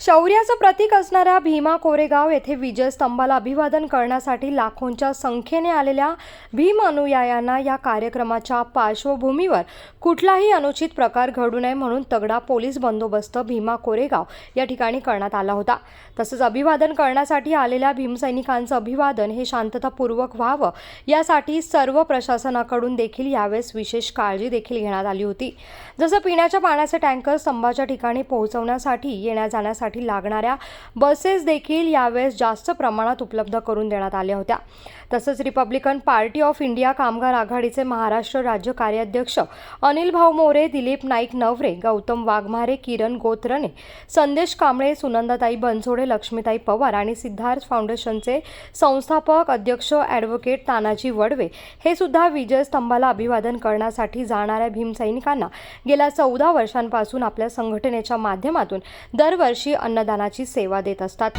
शौर्याचं प्रतीक असणाऱ्या भीमा कोरेगाव येथे विजयस्तंभाला अभिवादन करण्यासाठी लाखोंच्या संख्येने आलेल्या भीम अनुयायांना या कार्यक्रमाच्या पार्श्वभूमीवर कुठलाही अनुचित प्रकार घडू नये म्हणून तगडा पोलीस बंदोबस्त भीमा कोरेगाव या ठिकाणी करण्यात आला होता. तसंच अभिवादन करण्यासाठी आलेल्या भीमसैनिकांचं अभिवादन हे शांततापूर्वक व्हावं यासाठी सर्व प्रशासनाकडून देखील यावेळेस विशेष काळजी देखील घेण्यात आली होती. जसं पिण्याच्या पाण्याचे टँकर स्तंभाच्या ठिकाणी पोहोचवण्यासाठी येण्या जाण्यासाठी लागणाऱ्या बसेस देखील यावेळेस जास्त प्रमाणात उपलब्ध करून देण्यात आल्या होत्या. तसंच रिपब्लिकन पार्टी ऑफ इंडिया कामगार आघाडीचे महाराष्ट्र राज्य कार्याध्यक्ष अनिल भाऊ मोरे दिलीप नाईक नवरे गौतम वाघमारे किरण गोत्रने संदेश कांबळे सुनंदाताई बनसोडे लक्ष्मीताई पवार आणि सिद्धार्थ फाउंडेशनचे संस्थापक अध्यक्ष ॲडव्होकेट तानाजी वडवे हे सुद्धा विजयस्तंभाला अभिवादन करण्यासाठी जाणाऱ्या भीमसैनिकांना गेल्या चौदा वर्षांपासून आपल्या संघटनेच्या माध्यमातून दरवर्षी अन्नदानाची सेवा देत असतात.